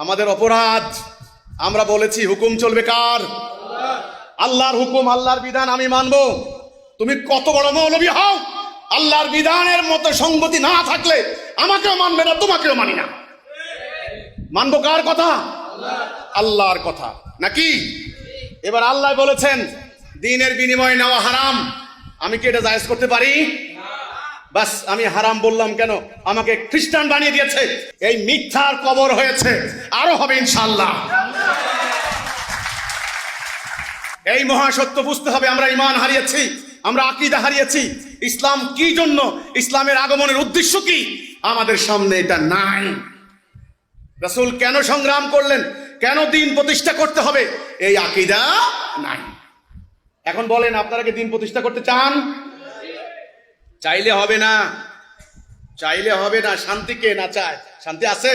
আমাদের অপরাধ। আমরা বলেছি, হুকুম চলবে কার? আল্লাহর হুকুম, আল্লাহর বিধান আমি মানব। তুমি কত বড় মৌলবী হও। আল্লাহর বিধানের মতো সঙ্গতি না থাকলে আমাকেও মানবে না, তোমাকেও মানি না। মানবো কার কথা? আল্লাহর কথা। নাকি? এবার আল্লাহ বলেছেন, দিনের বিনিময়ে নেওয়া হারাম। আমি কি এটা জায়েজ করতে পারি? বাস, আমি হারাম বললাম কেন? আমাকে খ্রিস্টান বানিয়ে দিয়েছে। এই মিথ্যার কবর হয়েছে। আরও হবে ইনশাল্লাহ এই মহাসত্য বুঝতে হবে, আমরা ইমান হারিয়েছি, আমরা আকিদা হারিয়েছি। ইসলাম কি জন্য? ইসলামের আগমনের উদ্দেশ্য কি? আমাদের সামনে এটা নাই। রাসূল কেন সংগ্রাম করলেন? কেন দিন প্রতিষ্ঠা করতে হবে? এই আকিদা নাই। এখন বলেন, আপনারা কি দিন প্রতিষ্ঠা করতে চান? চাইলে হবে না চাইলে হবে না শান্তি কে না চায়। শান্তি আছে?